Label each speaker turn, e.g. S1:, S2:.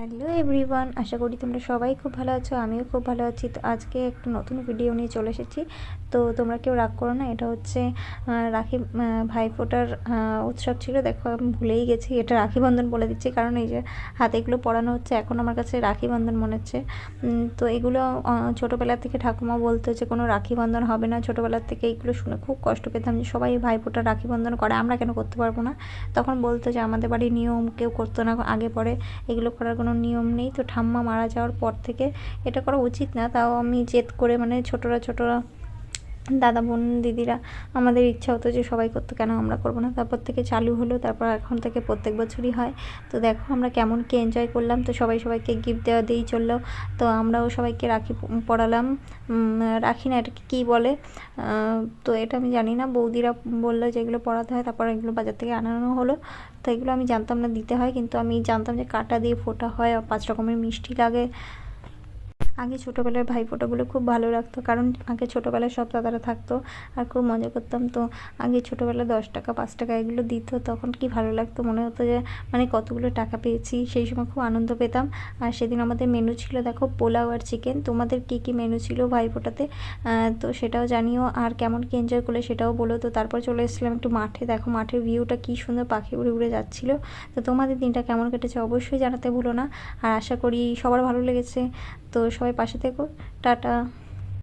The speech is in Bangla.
S1: হ্যালো এভরিওয়ান, আশা করি তোমরা সবাই খুব ভালো আছো, আমিও খুব ভালো আছি। তো আজকে একটা নতুন ভিডিও নিয়ে চলে এসেছি। তো তোমরা কেউ রাগ করো না, এটা হচ্ছে রাখি ভাইফোঁটার উৎসব ছিল, দেখো আমি ভুলেই গেছি, এটা রাখি বন্ধন বলে দিচ্ছি, কারণ এই যে হাতে এগুলো পড়ানো হচ্ছে, এখন আমার কাছে রাখি বন্ধন মনে হচ্ছে। তো এগুলো ছোটোবেলা থেকে ঠাকুমা বলতো যে কোনো রাখি বন্ধন হবে না ছোটোবেলার থেকে এগুলো শুনে খুব কষ্ট পেতাম যে সবাই ভাইফোঁটা রাখি বন্ধন করে, আমরা কেন করতে পারব না? তখন বলতো যে আমাদের বাড়ির নিয়ম কেউ করতো না, আগে পরে এগুলো করার কোনো নিয়ম নেই। তো ঠাম্মা মারা যাওয়ার পর থেকে এটা করা উচিত না। তাও আমি জেদ করে মানে ছোটরা ছোটরা দাদা বোন দিদিরা, আমাদের ইচ্ছা হতো যে সবাই করতো, কেন আমরা করব না? তারপর থেকে চালু হলো, তারপর এখন থেকে প্রত্যেক বছরই হয়। তো দেখো আমরা কেমন কি এনজয় করলাম, তো সবাই সবাইকে গিফট দেওয়া দিয়েই চলল। তো আমরাও সবাইকে রাখি, পড়ালাম। রাখি না, এটাকে কী বলে? তো এটা আমি জানি না। বৌদিরা বলল যে এগুলো পড়াতে হয়, তারপর এগুলো বাজার থেকে আনানো হলো। তো এগুলো আমি জানতাম না দিতে হয়, কিন্তু আমি জানতাম যে কাটা দিয়ে ফোটা হয়, আর পাঁচ রকমের মিষ্টি লাগে। আগে ছোটোবেলার ভাই ভাইফোঁটাগুলো খুব ভালো লাগতো কারণ আগে ছোটোবেলায় সব দাদারা থাকতো আর খুব মজা করতাম। তো আগে ছোটোবেলায় দশ টাকা পাঁচ টাকা এগুলো দিত তখন কি ভালো লাগতো? মনে হতো যে মানে কতগুলো টাকা পেয়েছি সেই সময় খুব আনন্দ পেতাম। আর সেদিন আমাদের মেনু ছিল দেখো পোলাও আর চিকেন তোমাদের কী কী মেনু ছিল ভাইফোঁটাতে? আহ, তো সেটাও জানিও। আর কেমন কি এনজয় করলে সেটাও বলো। তো তারপর চলে এসেছিলাম একটু মাঠে। দেখো মাঠের ভিউটা কী সুন্দর পাখি উড়ে উড়ে যাচ্ছিল। তো তোমাদের দিনটা কেমন কেটেছে অবশ্যই জানাতে ভুলো না। আর আশা করি সবার ভালো লেগেছে। তো সবাই পাশে থেকো টাটা।